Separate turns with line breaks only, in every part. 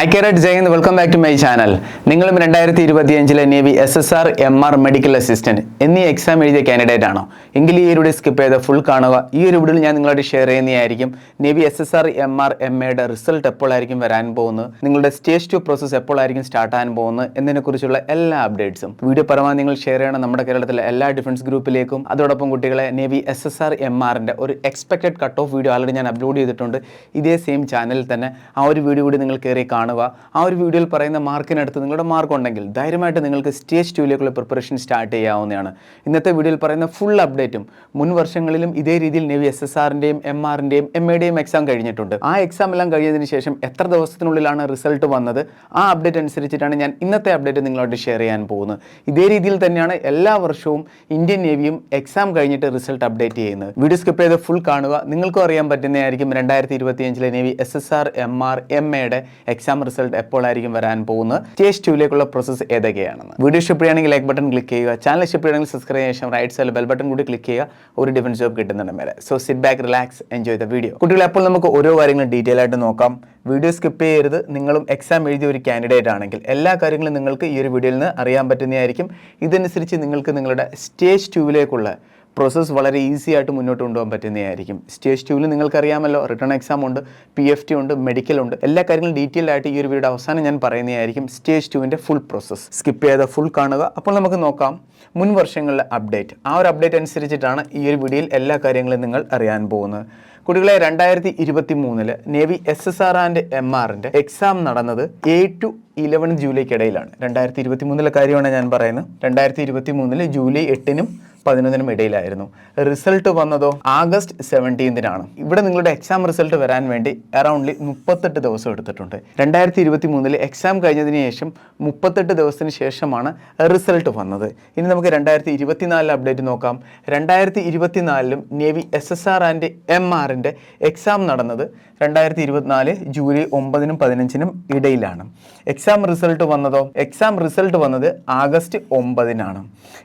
Hi carrot Jayanth welcome back to my channel നിങ്ങളും രണ്ടായിരത്തി ഇരുപത്തി അഞ്ചിലെ navy S S R M R medical assistant എന്നീ exam എഴുതിയ കാൻഡിഡേറ്റ് ആണോ? എങ്കിൽ ഈ ഒരു സ്കിപ്പ് ചെയ്ത് ഫുൾ കാണുക. ഈ ഒരു വീഡിയോ ഞാൻ നിങ്ങളോട് ഷെയർ ചെയ്യുന്നതായിരിക്കും. Navy S S R M R M എയുടെ റിസൾട്ട് എപ്പോഴായിരിക്കും വരാൻ പോകുന്നത്? നിങ്ങളുടെ സ്റ്റേജ് ടു പ്രോസസ്സ് എപ്പോഴായിരിക്കും സ്റ്റാർട്ട് ആകാൻ പോകുന്നത്? എന്നതിനെക്കുറിച്ചുള്ള എല്ലാ അപ്ഡേറ്റ്സും വീഡിയോ പരമാവധി നിങ്ങൾ ഷെയർ ചെയ്യണം. നമ്മുടെ കേരളത്തിലെ എല്ലാ ഡിഫൻസ് ഗ്രൂപ്പിലേക്കും അതോടൊപ്പം കുട്ടികളെ navy S S R M ആറിന്റെ ഒരു expected cut off video already ഞാൻ അപ്ലോഡ് ചെയ്തിട്ടുണ്ട്. ഇതേ സെയിം ചാനലിൽ തന്നെ ആ ഒരു വീഡിയോ കൂടി നിങ്ങൾ കയറി കാണുക. ആ ഒരു വീഡിയോയിൽ പറയുന്ന മാർക്കിനടുത്ത് നിങ്ങളുടെ മാർക്ക് ഉണ്ടെങ്കിൽ ധൈര്യമായിട്ട് നിങ്ങൾക്ക് സ്റ്റേജ് ടൂലേക്കുള്ള പ്രിപ്പറേഷൻ സ്റ്റാർട്ട് ചെയ്യാവുന്നതാണ്. ഇന്നത്തെ വീഡിയോയിൽ പറയുന്ന ഫുൾ അപ്ഡേറ്റും മുൻ വർഷങ്ങളിലും ഇതേ രീതിയിൽ നെവി എസ് എസ് ആറിന്റെയും എം ആറിന്റെയും എം എയുടെയും എക്സാം കഴിഞ്ഞിട്ടുണ്ട്. ആ എക്സാം എല്ലാം കഴിഞ്ഞതിന് ശേഷം എത്ര ദിവസത്തിനുള്ളിലാണ് റിസൾട്ട് വന്നത്? ആ അപ്ഡേറ്റ് അനുസരിച്ചിട്ടാണ് ഞാൻ ഇന്നത്തെ അപ്ഡേറ്റ് നിങ്ങളോട് ഷെയർ ചെയ്യാൻ പോകുന്നത്. ഇതേ രീതിയിൽ തന്നെയാണ് എല്ലാ വർഷവും ഇന്ത്യൻ നേവിയും എക്സാം കഴിഞ്ഞിട്ട് റിസൾട്ട് അപ്ഡേറ്റ് ചെയ്യുന്നത്. വീഡിയോ സ്കിപ്പ് ചെയ്ത് ഫുൾ കാണുക. നിങ്ങൾക്കും അറിയാൻ പറ്റുന്നതായിരിക്കും രണ്ടായിരത്തി ഇരുപത്തിയഞ്ചിലെ navy S S R M R M എയുടെ എക്സാം റിസൾട്ട് എപ്പോഴായിരിക്കും വരാൻ പോകുന്നത്? സ്റ്റേജ് ടുവിലേക്കുള്ള പ്രോസസ്സ് ഏതൊക്കെയാണെന്ന്. വീഡിയോ ഇഷ്ടപ്പെടുകയാണെങ്കിൽ ലൈക്ക് ബട്ടൺ ക്ലിക്ക് ചെയ്യുക. ചാനൽ ഇഷ്ടപ്പെടുകയാണെങ്കിൽ സബ്സ്ക്രൈബ് ശേഷം റൈറ്റ് സൈഡിൽ ബെൽ ബട്ടൺ കൂടി ക്ലിക്ക് ചെയ്യുക. ഒരു ഡിഫൻസ് ജോബ് കിട്ടുന്നുണ്ട് വരെ. So sit back relax enjoy the video കുട്ടികളെ അപ്പോൾ നമുക്ക് ഓരോ കാര്യങ്ങളും ഡീറ്റെയിൽ ആയിട്ട് നോക്കാം. വീഡിയോ സ്കിപ്പ് ചെയ്യരുത്. നിങ്ങളും എക്സാം എഴുതിയ ഒരു കാൻഡിഡേറ്റ് ആണെങ്കിൽ എല്ലാ കാര്യങ്ങളും നിങ്ങൾക്ക് ഈ ഒരു വീഡിയോയിൽ നിന്ന് അറിയാൻ പറ്റുന്നതായിരിക്കും. ഇതനുസരിച്ച് നിങ്ങൾക്ക് നിങ്ങളുടെ സ്റ്റേജ് ടൂവിലേക്കുള്ള പ്രോസസ്സ് വളരെ ഈസി ആയിട്ട് മുന്നോട്ട് കൊണ്ടുപോകാൻ പറ്റുന്നതായിരിക്കും. സ്റ്റേജ് ടൂവിൽ നിങ്ങൾക്കറിയാമല്ലോ റിട്ടേൺ എക്സാം ഉണ്ട് പി എഫ് ടി ഉണ്ട് മെഡിക്കൽ ഉണ്ട്. എല്ലാ കാര്യങ്ങളും ഡീറ്റെയിൽ ആയിട്ട് ഈ ഒരു വീഡിയോ അവസാനം ഞാൻ പറയുന്നതായിരിക്കും സ്റ്റേജ് ടുവിന്റെ ഫുൾ പ്രോസസ്സ് സ്കിപ്പ് ചെയ്ത ഫുൾ കാണുക. അപ്പോൾ നമുക്ക് നോക്കാം മുൻ വർഷങ്ങളിലെ അപ്ഡേറ്റ് ആ ഒരു അപ്ഡേറ്റ് അനുസരിച്ചിട്ടാണ് ഈ ഒരു വീഡിയോയിൽ എല്ലാ കാര്യങ്ങളും നിങ്ങൾ അറിയാൻ പോകുന്നത്. കുട്ടികളെ രണ്ടായിരത്തി ഇരുപത്തി മൂന്നിൽ navy S S R and M ആറിന്റെ എക്സാം നടന്നത് എ ടു ഇലവൻ ജൂലൈക്കിടയിലാണ്. രണ്ടായിരത്തി ഇരുപത്തി മൂന്നിലെ കാര്യമാണ് ഞാൻ പറയുന്നത്. രണ്ടായിരത്തി ഇരുപത്തി മൂന്നിൽ ജൂലൈ എട്ടിനും പതിനൊന്നിനും ഇടയിലായിരുന്നു. റിസൾട്ട് വന്നതോ ആഗസ്റ്റ് സെവന്റീൻതിനാണ് ഇവിടെ നിങ്ങളുടെ എക്സാം റിസൾട്ട് വരാൻ വേണ്ടി അറൗണ്ട്ലി മുപ്പത്തെട്ട് ദിവസം എടുത്തിട്ടുണ്ട്. രണ്ടായിരത്തി ഇരുപത്തി മൂന്നിൽ എക്സാം കഴിഞ്ഞതിന് ശേഷം മുപ്പത്തെട്ട് ദിവസത്തിന് ശേഷമാണ് റിസൾട്ട് വന്നത്. ഇനി നമുക്ക് രണ്ടായിരത്തി ഇരുപത്തിനാലിൽ അപ്ഡേറ്റ് നോക്കാം. രണ്ടായിരത്തി ഇരുപത്തിനാലിലും navy S S R and M ആറിന്റെ എക്സാം നടന്നത് രണ്ടായിരത്തി ഇരുപത്തിനാല് ജൂലൈ ഒമ്പതിനും പതിനഞ്ചിനും ഇടയിലാണ്. എക്സാം റിസൾട്ട് വന്നതോ? എക്സാം റിസൾട്ട് വന്നത് ആഗസ്റ്റ് ഒമ്പതിനാണ്.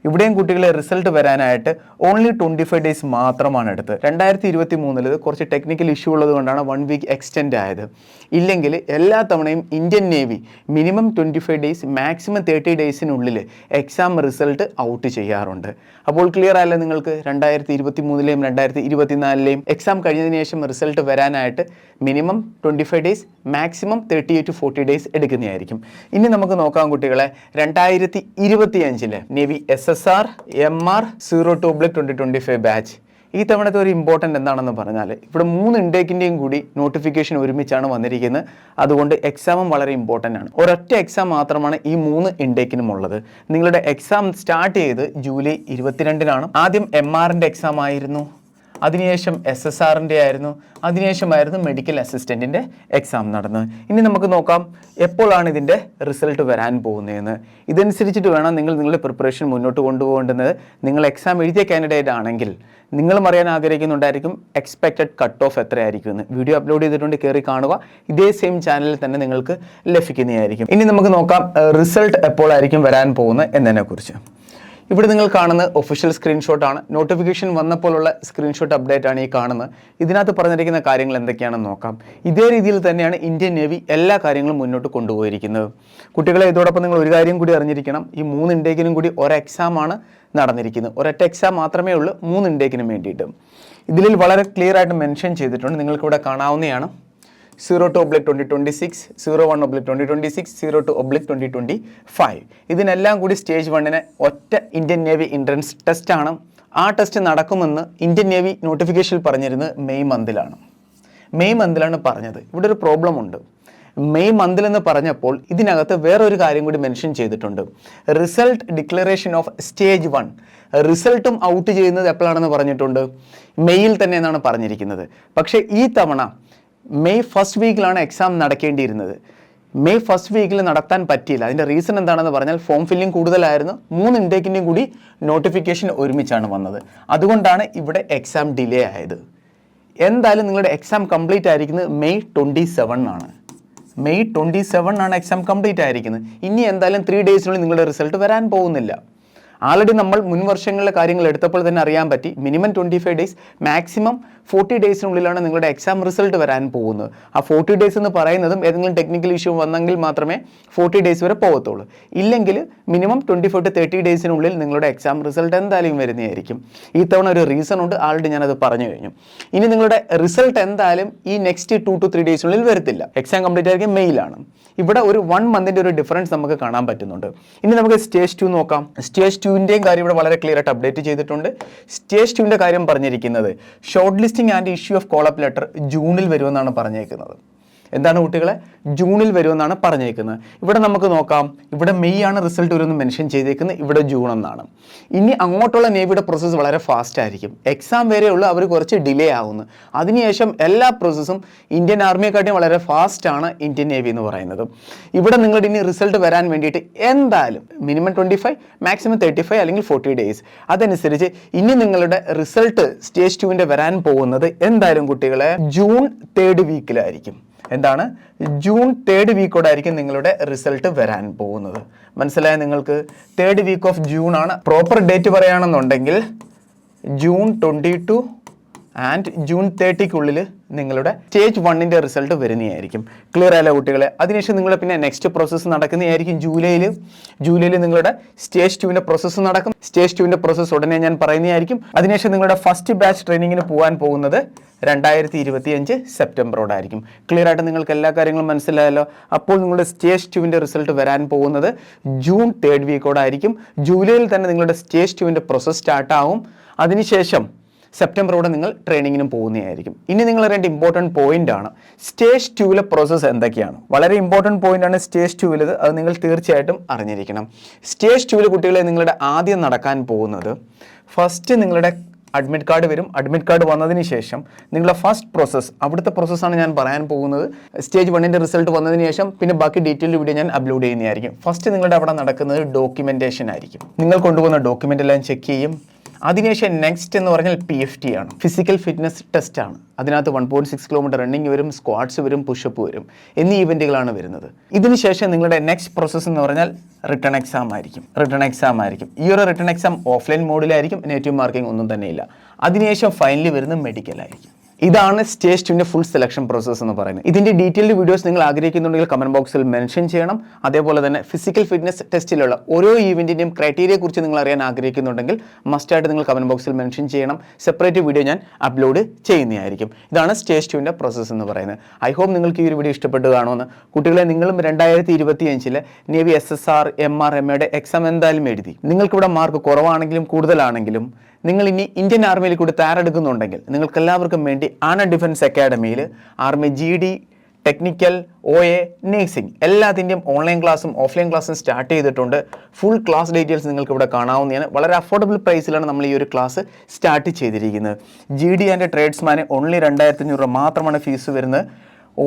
ഇവിടെയും കുട്ടികളെ റിസൾട്ട് വരാനായിട്ട് ഓൺലി ട്വന്റി ഫൈവ് ഡേയ്സ് മാത്രമാണ് എടുത്തത്. രണ്ടായിരത്തി ഇരുപത്തി മൂന്നിൽ കുറച്ച് ടെക്നിക്കൽ ഇഷ്യൂ ഉള്ളത് കൊണ്ടാണ് വൺ വീക്ക് എക്സ്റ്റെൻഡ് ആയത്. ഇല്ലെങ്കിൽ എല്ലാ തവണയും Indian navy minimum twenty five days maximum thirty ഡേയ്സിനുള്ളിൽ exam result out ചെയ്യാറുണ്ട്. അപ്പോൾ ക്ലിയർ ആയല്ലോ നിങ്ങൾക്ക്? രണ്ടായിരത്തി ഇരുപത്തി മൂന്നിലെയും രണ്ടായിരത്തി ഇരുപത്തിനാലിലെയും എക്സാം കഴിഞ്ഞതിന് ശേഷം റിസൾട്ട് വരാനായിട്ട് minimum twenty five days maximum thirty to forty days എടുക്കുന്നതായിരിക്കും. ഇനി നമുക്ക് നോക്കാം കുട്ടികളെ രണ്ടായിരത്തി ഇരുപത്തി അഞ്ചിലെ navy S S R M R zero two oblique twenty twenty five batch ഈ തവണത്തെ ഒരു ഇമ്പോർട്ടന്റ് എന്താണെന്ന് പറഞ്ഞാൽ ഇവിടെ മൂന്ന് ഇൻടേക്കിന്റെയും കൂടി നോട്ടിഫിക്കേഷൻ ഒരുമിച്ചാണ് വന്നിരിക്കുന്നത്. അതുകൊണ്ട് എക്സാമും വളരെ ഇമ്പോർട്ടന്റ് ആണ്. ഒരൊറ്റ എക്സാം മാത്രമാണ് ഈ മൂന്ന് ഇൻടേക്കിനും ഉള്ളത്. നിങ്ങളുടെ എക്സാം സ്റ്റാർട്ട് ചെയ്ത് ജൂലൈ ഇരുപത്തിരണ്ടിനാണ്. ആദ്യം എം ആറിന്റെ എക്സാം ആയിരുന്നു. അതിനുശേഷം എസ് എസ് ആറിന്റെ ആയിരുന്നു. അതിനുശേഷമായിരുന്നു മെഡിക്കൽ അസിസ്റ്റന്റിന്റെ എക്സാം നടന്നത്. ഇനി നമുക്ക് നോക്കാം എപ്പോഴാണ് ഇതിന്റെ റിസൾട്ട് വരാൻ പോകുന്നതെന്ന്. ഇതനുസരിച്ചിട്ട് വേണം നിങ്ങൾ നിങ്ങളുടെ പ്രിപ്പറേഷൻ മുന്നോട്ട് കൊണ്ടുപോകേണ്ടത്. നിങ്ങൾ എക്സാം എഴുതിയ കാൻഡിഡേറ്റ് ആണെങ്കിൽ നിങ്ങളും അറിയാൻ ആഗ്രഹിക്കുന്നുണ്ടായിരിക്കും എക്സ്പെക്റ്റഡ് കട്ട് ഓഫ് എത്രയായിരിക്കും എന്ന്. വീഡിയോ അപ്ലോഡ് ചെയ്തിട്ടുണ്ട് കയറി കാണുക. ഇതേ സെയിം ചാനലിൽ തന്നെ നിങ്ങൾക്ക് ലഭിക്കുന്നതായിരിക്കും. ഇനി നമുക്ക് നോക്കാം റിസൾട്ട് എപ്പോഴായിരിക്കും വരാൻ പോകുന്നത് എന്നതിനെക്കുറിച്ച്. ഇവിടെ നിങ്ങൾ കാണുന്ന ഒഫീഷ്യൽ സ്ക്രീൻഷോട്ടാണ് നോട്ടിഫിക്കേഷൻ വന്നപ്പോഴുള്ള സ്ക്രീൻഷോട്ട് അപ്ഡേറ്റ് ആണ് ഈ കാണുന്നത്. ഇതിനകത്ത് പറഞ്ഞിരിക്കുന്ന കാര്യങ്ങൾ എന്തൊക്കെയാണെന്ന് നോക്കാം. ഇതേ രീതിയിൽ തന്നെയാണ് ഇന്ത്യൻ നേവി എല്ലാ കാര്യങ്ങളും മുന്നോട്ട് കൊണ്ടുപോയിരിക്കുന്നത്. കുട്ടികളെ ഇതോടൊപ്പം നിങ്ങൾ ഒരു കാര്യം കൂടി അറിഞ്ഞിരിക്കണം. ഈ മൂന്ന് ഇൻടേക്കിനും കൂടി ഒരു എക്സാമാണ് നടന്നിരിക്കുന്നത്. ഒരൊറ്റ എക്സാം മാത്രമേ ഉള്ളൂ മൂന്ന് ഇൻടേക്കിനും വേണ്ടിയിട്ട്. ഇതിൽ വളരെ ക്ലിയർ ആയിട്ട് മെൻഷൻ ചെയ്തിട്ടുണ്ട്. നിങ്ങൾക്കിവിടെ കാണാവുന്നതാണ്. Zero two oblique twenty twenty six zero one oblique twenty twenty six zero two oblique twenty twenty five ഇതിനെല്ലാം കൂടി സ്റ്റേജ് വണ്ണിന് ഒറ്റ ഇന്ത്യൻ നേവി എൻട്രൻസ് ടെസ്റ്റാണ് ആ ടെസ്റ്റ് നടക്കുമെന്ന് ഇന്ത്യൻ നേവി നോട്ടിഫിക്കേഷനിൽ പറഞ്ഞിരുന്നത് മെയ് മന്തിലാണ്. മെയ് മന്തിലാണ് പറഞ്ഞത്. ഇവിടെ ഒരു പ്രോബ്ലം ഉണ്ട്. മെയ് മന്തിൽ എന്ന് പറഞ്ഞപ്പോൾ ഇതിനകത്ത് വേറൊരു കാര്യം കൂടി മെൻഷൻ ചെയ്തിട്ടുണ്ട്. Result declaration of stage one റിസൾട്ടും ഔട്ട് ചെയ്യുന്നത് എപ്പോഴാണെന്ന് പറഞ്ഞിട്ടുണ്ട്? മെയ്യിൽ തന്നെ എന്നാണ് പറഞ്ഞിരിക്കുന്നത്. പക്ഷേ ഈ തവണ മെയ് ഫസ്റ്റ് വീക്കിലാണ് എക്സാം നടക്കേണ്ടിയിരുന്നത്. മെയ് ഫസ്റ്റ് വീക്കിൽ നടത്താൻ പറ്റിയില്ല. അതിന്റെ റീസൺ എന്താണെന്ന് പറഞ്ഞാൽ ഫോം ഫില്ലിംഗ് കൂടുതലായിരുന്നു. മൂന്ന് ഇൻടേക്കിന്റെയും കൂടി നോട്ടിഫിക്കേഷൻ ഒരുമിച്ചാണ് വന്നത്. അതുകൊണ്ടാണ് ഇവിടെ എക്സാം ഡിലേ ആയത്. എന്തായാലും നിങ്ങളുടെ എക്സാം കംപ്ലീറ്റ് ആയിരിക്കുന്നത് മെയ് ട്വന്റി ആണ്. മെയ് ട്വന്റി ആണ് എക്സാം കംപ്ലീറ്റ് ആയിരിക്കുന്നത്. ഇനി എന്തായാലും ത്രീ ഡേയ്സിനുള്ളിൽ നിങ്ങളുടെ റിസൾട്ട് വരാൻ പോകുന്നില്ല. ആൾറെഡി നമ്മൾ മുൻ വർഷങ്ങളിലെ കാര്യങ്ങൾ എടുത്തപ്പോൾ തന്നെ അറിയാൻ പറ്റി. Minimum twenty five days maximum forty ഡേയ്സിനുള്ളിലാണ് നിങ്ങളുടെ എക്സാം റിസൾട്ട് വരാൻ പോകുന്നത്. ആ ഫോർട്ടി ഡേയ്സ് എന്ന് പറയുന്നതും ഏതെങ്കിലും ടെക്നിക്കൽ ഇഷ്യൂ വന്നെങ്കിൽ മാത്രമേ ഫോർട്ടി ഡേയ്സ് വരെ പോകത്തുള്ളൂ. ഇല്ലെങ്കിൽ minimum twenty four to thirty ഡേയ്സിനുള്ളിൽ നിങ്ങളുടെ എക്സാം റിസൾട്ട് എന്തായാലും വരുന്നതായിരിക്കും. ഈ തവണ ഒരു റീസൺ ഉണ്ട് ആൾറെഡി ഞാനത് പറഞ്ഞു കഴിഞ്ഞു. ഇനി നിങ്ങളുടെ റിസൾട്ട് എന്തായാലും ഈ നെക്സ്റ്റ് ടു ടു ത്രീ ഡേയ്സിനുള്ളിൽ വരത്തില്ല. എക്സാം കംപ്ലീറ്റ് ആയിരിക്കും മെയിലാണ് ഇവിടെ ഒരു വൺ മന്തിന്റെ ഒരു ഡിഫറൻസ് നമുക്ക് കാണാൻ പറ്റുന്നുണ്ട്. ഇനി നമുക്ക് സ്റ്റേജ് ടു നോക്കാം. സ്റ്റേജ് ടുവിന്റെയും കാര്യം ഇവിടെ വളരെ ക്ലിയർ ആയിട്ട് അപ്ഡേറ്റ് ചെയ്തിട്ടുണ്ട്. സ്റ്റേജ് ടുവിന്റെ കാര്യം പറഞ്ഞിരിക്കുന്നത് short listing and issue of call up letter ജൂണിൽ വരുമെന്നാണ് പറഞ്ഞേക്കുന്നത്. എന്താണ് കുട്ടികളെ? ജൂണിൽ വരുമെന്നാണ് പറഞ്ഞേക്കുന്നത്. ഇവിടെ നമുക്ക് നോക്കാം. ഇവിടെ മെയ് ആണ് റിസൾട്ട് വരുമെന്ന് മെൻഷൻ ചെയ്തേക്കുന്നത്. ഇവിടെ ജൂൺ എന്നാണ് ഇനി അങ്ങോട്ടുള്ള നേവിയുടെ പ്രോസസ്സ് വളരെ ഫാസ്റ്റ് ആയിരിക്കും. എക്സാം വരെയുള്ള അവർ കുറച്ച് ഡിലേ ആവുന്നു. അതിനുശേഷം എല്ലാ പ്രോസസ്സും ഇന്ത്യൻ ആർമിയെക്കാട്ടിയും വളരെ ഫാസ്റ്റാണ് ഇന്ത്യൻ നേവി എന്ന് പറയുന്നത്. ഇവിടെ നിങ്ങളുടെ ഇനി റിസൾട്ട് വരാൻ വേണ്ടിയിട്ട് എന്തായാലും minimum twenty five maximum thirty five അല്ലെങ്കിൽ ഫോർട്ടി ഡേയ്സ് അതനുസരിച്ച് ഇനി നിങ്ങളുടെ റിസൾട്ട് സ്റ്റേജ് ടുവിന്റെ വരാൻ പോകുന്നത് എന്തായാലും കുട്ടികളെ? ജൂൺ തേർഡ് വീക്കിലായിരിക്കും എന്താണ്? ജൂൺ തേർഡ് വീക്കോടായിരിക്കും നിങ്ങളുടെ റിസൾട്ട് വരാൻ പോകുന്നത്. മനസ്സിലായ നിങ്ങൾക്ക്? തേർഡ് വീക്ക് ഓഫ് ജൂൺ ആണ്. പ്രോപ്പർ ഡേറ്റ് പറയുകയാണെന്നുണ്ടെങ്കിൽ June twenty two and June തേർട്ടിക്കുള്ളിൽ നിങ്ങളുടെ സ്റ്റേജ് വണ്ണിന്റെ റിസൾട്ട് വരുന്നതായിരിക്കും. ക്ലിയർ ആയാലോ കുട്ടികളെ? അതിനുശേഷം നിങ്ങൾ പിന്നെ നെക്സ്റ്റ് പ്രോസസ്സ് നടക്കുന്നതായിരിക്കും ജൂലൈയിൽ ജൂലൈയിൽ നിങ്ങളുടെ സ്റ്റേജ് ടുവിന്റെ പ്രോസസ്സ് നടക്കും. സ്റ്റേജ് ടുവിന്റെ പ്രോസസ്സ് ഉടനെ ഞാൻ പറയുന്നതായിരിക്കും. അതിനുശേഷം നിങ്ങളുടെ ഫസ്റ്റ് ബാച്ച് ട്രെയിനിങ്ങിന് പോകാൻ പോകുന്നത് രണ്ടായിരത്തി ഇരുപത്തി അഞ്ച് സെപ്റ്റംബറോടായിരിക്കും. ക്ലിയർ ആയിട്ട് നിങ്ങൾക്ക് എല്ലാ കാര്യങ്ങളും മനസ്സിലായല്ലോ? അപ്പോൾ നിങ്ങളുടെ സ്റ്റേജ് ടുവിന്റെ റിസൾട്ട് വരാൻ പോകുന്നത് ജൂൺ തേർഡ് വീക്കോടായിരിക്കും ജൂലൈയിൽ തന്നെ നിങ്ങളുടെ സ്റ്റേജ് ടുവിന്റെ പ്രോസസ്സ് സ്റ്റാർട്ടാവും അതിനുശേഷം സെപ്റ്റംബറോടെ നിങ്ങൾ ട്രെയിനിങ്ങിനും പോകുന്നതായിരിക്കും. ഇനി നിങ്ങൾ അറിയേണ്ട ഇമ്പോർട്ടന്റ് പോയിന്റ് ആണ്. സ്റ്റേജ് ടുവിലെ പ്രോസസ്സ് എന്തൊക്കെയാണ്? വളരെ ഇമ്പോർട്ടന്റ് പോയിന്റ് ആണ് സ്റ്റേജ് ടുവിലത് അത് നിങ്ങൾ തീർച്ചയായിട്ടും അറിഞ്ഞിരിക്കണം. സ്റ്റേജ് ടുവിൽ കുട്ടികളെ നിങ്ങളുടെ ആദ്യം നടക്കാൻ പോകുന്നത് ഫസ്റ്റ് നിങ്ങളുടെ അഡ്മിറ്റ് കാർഡ് വരും. അഡ്മിറ്റ് കാർഡ് വന്നതിന് ശേഷം നിങ്ങളുടെ ഫസ്റ്റ് പ്രോസസ്സ് അവിടുത്തെ പ്രോസസ്സാണ് ഞാൻ പറയാൻ പോകുന്നത്. സ്റ്റേജ് വണ്ണിന്റെ റിസൾട്ട് വന്നതിന് ശേഷം പിന്നെ ബാക്കി ഡീറ്റെയിൽ വീഡിയോ ഞാൻ അപ്ലോഡ് ചെയ്യുന്നതായിരിക്കും. ഫസ്റ്റ് നിങ്ങളുടെ അവിടെ നടക്കുന്നത് ഡോക്യുമെന്റേഷൻ ആയിരിക്കും. നിങ്ങൾ കൊണ്ടുപോകുന്ന ഡോക്യുമെന്റ് എല്ലാം ചെക്ക് ചെയ്യും. അതിനുശേഷം നെക്സ്റ്റ് എന്ന് പറഞ്ഞാൽ പി എഫ് ടി ആണ്. ഫിസിക്കൽ ഫിറ്റ്നസ് ടെസ്റ്റ് ആണ്. അതിനകത്ത് one point six kilometre running വരും സ്ക്വാഡ്സ് വരും പുഷപ്പ് വരും എന്നീ ഇവന്റുകളാണ് വരുന്നത്. ഇതിനുശേഷം നിങ്ങളുടെ നെക്സ്റ്റ് പ്രോസസ്സ് എന്ന് പറഞ്ഞാൽ റിട്ടേൺ എക്സാം ആയിരിക്കും. റിട്ടേൺ എക്സാം ആയിരിക്കും. ഈ ഒരു റിട്ടേൺ എക്സാം ഓഫ്ലൈൻ മോഡിലായിരിക്കും നെഗറ്റീവ് മാർക്കിംഗ് ഒന്നും തന്നെയില്ല. അതിനുശേഷം ഫൈനലി വരുന്നത് മെഡിക്കൽ ആയിരിക്കും. ഇതാണ് സ്റ്റേജ് ടുവിന്റെ ഫുൾ സെലക്ഷൻ പ്രോസസ്സ് എന്ന് പറയുന്നത്. ഇതിന്റെ ഡീറ്റെയിൽഡ് വീഡിയോസ് നിങ്ങൾ ആഗ്രഹിക്കുന്നുണ്ടെങ്കിൽ കമന്റ് ബോക്സിൽ മെൻഷൻ ചെയ്യണം. അതേപോലെ തന്നെ ഫിസിക്കൽ ഫിറ്റ്നസ് ടെസ്റ്റിലുള്ള ഓരോ ഈവന്റിന്റെയും ക്രൈറ്റീരിയയെ കുറിച്ച് നിങ്ങൾ അറിയാൻ ആഗ്രഹിക്കുന്നുണ്ടെങ്കിൽ മസ്റ്റായിട്ട് നിങ്ങൾ കമന്റ് ബോക്സിൽ മെൻഷൻ ചെയ്യണം. സെപ്പറേറ്റ് വീഡിയോ ഞാൻ അപ്ലോഡ് ചെയ്യുന്നതായിരിക്കും. ഇതാണ് സ്റ്റേജ് ടുവിന്റെ പ്രോസസ്സ് എന്ന് പറയുന്നത്. ഐ ഹോപ്പ് നിങ്ങൾക്ക് ഈ ഒരു വീഡിയോ ഇഷ്ടപ്പെട്ട് കാണുമെന്ന്. കുട്ടികളെ നിങ്ങളും രണ്ടായിരത്തി ഇരുപത്തി അഞ്ചിലെ navy S S R M R M എയുടെ എക്സാം എന്തായാലും എഴുതി. നിങ്ങൾക്കിവിടെ മാർക്ക് കുറവാണെങ്കിലും കൂടുതലാണെങ്കിലും നിങ്ങൾ ഇനി ഇന്ത്യൻ ആർമിയിൽ കൂടി തയ്യാറെടുക്കുന്നുണ്ടെങ്കിൽ നിങ്ങൾക്ക് എല്ലാവർക്കും വേണ്ടി ആന defence അക്കാഡമിയിൽ army G D technical O A nursing എല്ലാത്തിന്റെയും ഓൺലൈൻ ക്ലാസ്സും ഓഫ്ലൈൻ ക്ലാസ്സും സ്റ്റാർട്ട് ചെയ്തിട്ടുണ്ട്. ഫുൾ ക്ലാസ് ഡീറ്റെയിൽസ് നിങ്ങൾക്ക് ഇവിടെ കാണാവുന്നതാണ്. വളരെ അഫോർഡബിൾ പ്രൈസിലാണ് നമ്മൾ ഈ ഒരു ക്ലാസ് സ്റ്റാർട്ട് ചെയ്തിരിക്കുന്നത്. ജി ഡി ആൻഡ് ട്രേഡ്സ്മാന് ഓൺലി രണ്ടായിരത്തി അഞ്ഞൂറ് മാത്രമാണ് ഫീസ് വരുന്നത്.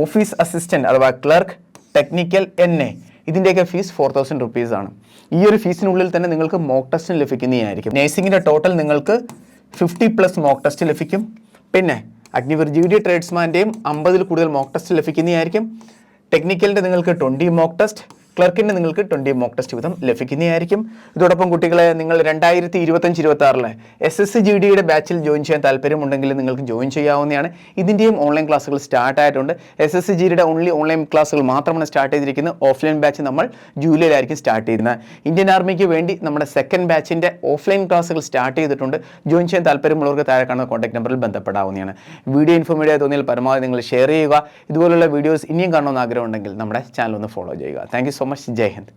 ഓഫീസ് അസിസ്റ്റന്റ് അഥവാ ക്ലർക്ക് ടെക്നിക്കൽ എൻ എ ഇതിന്റെയൊക്കെ ഫീസ് ഫോർ തൗസൻഡ് റുപ്പീസ് ആണ്. ഈ ഒരു ഫീസിനുള്ളിൽ തന്നെ നിങ്ങൾക്ക് മോക്ക് ടെസ്റ്റ് ലഭിക്കുന്നതായിരിക്കും. നേഴ്സിങ്ങിന്റെ ടോട്ടൽ നിങ്ങൾക്ക് ഫിഫ്റ്റി പ്ലസ് മോക്ക് ടെസ്റ്റ് ലഭിക്കും. പിന്നെ അഗ്നിവർ ജി ഡി ട്രേഡ്സ്മാന്റെയും അമ്പതിൽ കൂടുതൽ മോക്ക് ടെസ്റ്റ് ലഭിക്കുന്നതായിരിക്കും. ടെക്നിക്കലിന്റെ നിങ്ങൾക്ക് ട്വന്റി മോക്ക് ടെസ്റ്റ് ക്ലർക്കിന് നിങ്ങൾക്ക് ട്വന്റി മോക്ക് ടെസ്റ്റ് വീതം ലഭിക്കുന്നതായിരിക്കും. ഇതോടൊപ്പം കുട്ടികളെ നിങ്ങൾ രണ്ടായിരത്തി ഇരുപത്തഞ്ച് ഇരുപത്തി ആറിലെ എസ് എസ് ജി ഡിയുടെ ബാച്ചിൽ ജോയിൻ ചെയ്യാൻ താല്പര്യമുണ്ടെങ്കിൽ നിങ്ങൾക്ക് ജോയിൻ ചെയ്യാവുന്നതാണ്. ഇതിന്റെയും ഓൺലൈൻ ക്ലാസ്സുകൾ സ്റ്റാർട്ട് ആയിട്ടുണ്ട്. എസ് എസ് ജി ഡിയുടെ ഓൺലി ഓൺലൈൻ ക്ലാസ്സുകൾ മാത്രമാണ് സ്റ്റാർട്ട് ചെയ്തിരിക്കുന്നത്. ഓഫ്ലൈൻ ബാച്ച് നമ്മൾ ജൂലൈയിലായിരിക്കും സ്റ്റാർട്ട് ചെയ്യുന്നത്. ഇന്ത്യൻ ആർമിക്ക് വേണ്ടി നമ്മുടെ സെക്കൻഡ് ബാച്ചിന്റെ ഓഫ്ലൈൻ ക്ലാസ്സുകൾ സ്റ്റാർട്ട് ചെയ്തിട്ടുണ്ട്. ജോയിൻ ചെയ്യാൻ താല്പര്യമുള്ളവർക്ക് താഴെ കാണുന്ന കോൺടാക്ട് നമ്പറിൽ ബന്ധപ്പെടാവുന്നതാണ്. വീഡിയോ ഇൻഫോർമേറ്റീവ് തോന്നിയാൽ പരമാവധി നിങ്ങൾ ഷെയർ ചെയ്യുക. ഇതുപോലുള്ള വീഡിയോസ് ഇനിയും കാണണമെന്ന് ആഗ്രഹമുണ്ടെങ്കിൽ നമ്മുടെ ചാനൽ ഒന്ന് ഫോളോ ചെയ്യുക. താങ്ക് സോ సో జై హింద్